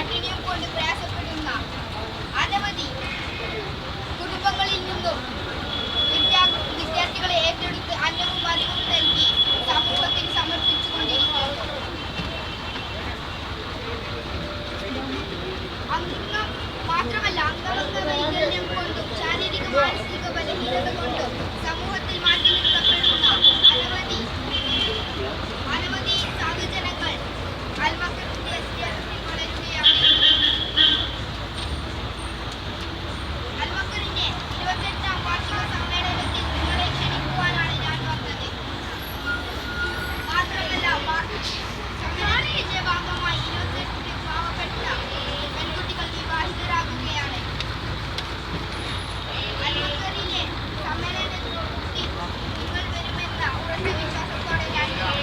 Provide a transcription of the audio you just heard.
പട്ടിണിയും കൊണ്ട് പ്രയാസപ്പെടുന്ന അനവധി കുടുംബങ്ങളിൽ നിന്നും വിദ്യാർത്ഥികളെ ഏറ്റെടുത്ത് അന്നവും അറിവും നൽകി സമൂഹത്തിന് സമർപ്പിച്ചുകൊണ്ടിരിക്കുന്നു. അംഗം മാത്രമല്ല അംഗവൈകല്യം കൊണ്ട്